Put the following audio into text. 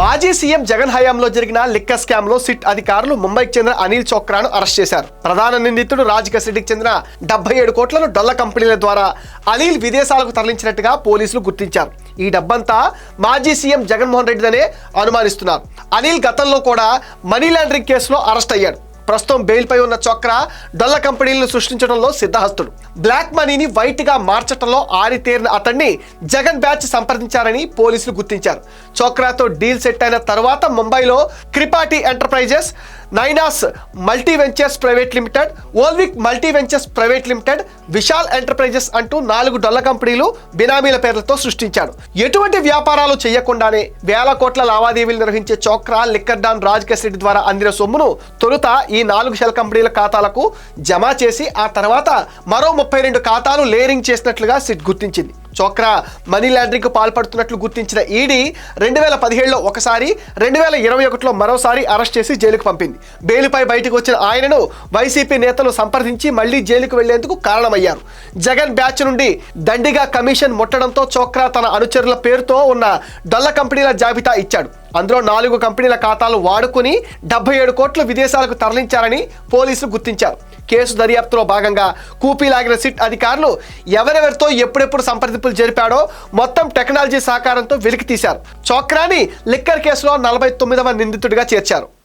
మాజీ సీఎం జగన్ హయాంలో జరిగిన లిక్క స్కామ్లో సిట్ అధికారులు ముంబైకి చెందిన అనిల్ చోక్రాను అరెస్ట్ చేశారు. ప్రధాన నిందితుడు రాజకీయ రెడ్డికి చెందిన డెబ్బై ఏడు కోట్లను డొల్ల కంపెనీల ద్వారా అనిల్ విదేశాలకు తరలించినట్టుగా పోలీసులు గుర్తించారు. ఈ డబ్బంతా మాజీ సీఎం జగన్మోహన్ రెడ్డిదనే అనుమానిస్తున్నారు. అనిల్ గతంలో కూడా మనీ లాండరింగ్ కేసులో అరెస్ట్ అయ్యాడు. ప్రస్తుతం బెయిల్పై ఉన్న చోక్రా డొల్ల కంపెనీలను సృష్టించడంలో సిద్ధహస్తుడు. బ్లాక్ మనీని వైట్గా మార్చటంలో మార్చడంలో ఆరితేరిన అతన్ని జగన్ బ్యాచ్ సంప్రదించారని పోలీసులు గుర్తించారు. చోక్రాతో డీల్ సెట్ అయిన తర్వాత ముంబైలో Kripati enterprises నైనాస్ multi ventures private limited ఓల్విక్ multi ventures private limited Vishal enterprises అంటూ నాలుగు డొల్ల కంపెనీలు బినామీల పేర్లతో సృష్టించాడు ఎటువంటి వ్యాపారాలు చేయకుండానే వేల కోట్ల లావాదేవీలు నిర్వహించే చోక్రా లిక్కర్ డాన్ రాజ్ రెడ్డి ద్వారా అందిన సొమ్మును తొలుత ఈ నాలుగు షెల్ కంపెనీల ఖాతాలకు జమ చేసి ఆ తర్వాత మరో ముప్పై రెండు ఖాతాలు లేరింగ్ చేసినట్లుగా సిట్ గుర్తించింది. చోక్రా మనీ లాండరింగ్ పాల్పడుతున్నట్లు గుర్తించిన ఈడీ రెండు వేల పదిహేడులో ఒకసారి రెండు వేల ఇరవై ఒకటిలో మరోసారి అరెస్ట్ చేసి జైలుకు పంపింది. బెయిల్పై బయటకు వచ్చిన ఆయనను వైసీపీ నేతలు సంప్రదించి మళ్ళీ జైలుకు వెళ్ళేందుకు కారణమయ్యారు. జగన్ బ్యాచ్ నుండి దండిగా కమిషన్ ముట్టడంతో చోక్రా తన అనుచరుల పేరుతో ఉన్న డొల్ల కంపెనీల జాబితా ఇచ్చాడు. అందులో నాలుగు కంపెనీల ఖాతాలు వాడుకుని డెబ్బై ఏడు కోట్లు విదేశాలకు తరలించారని పోలీసులు గుర్తించారు. కేసు దర్యాప్తులో భాగంగా కూపీలాగిన సిట్ అధికారులు ఎవరెవరితో ఎప్పుడెప్పుడు సంప్రదింపులు జరిపాడో మొత్తం టెక్నాలజీ సహకారంతో వెలికి తీశారు చోక్రాని లిక్కర్ కేసులో నలభై తొమ్మిదవ నిందితుడిగా చేర్చారు.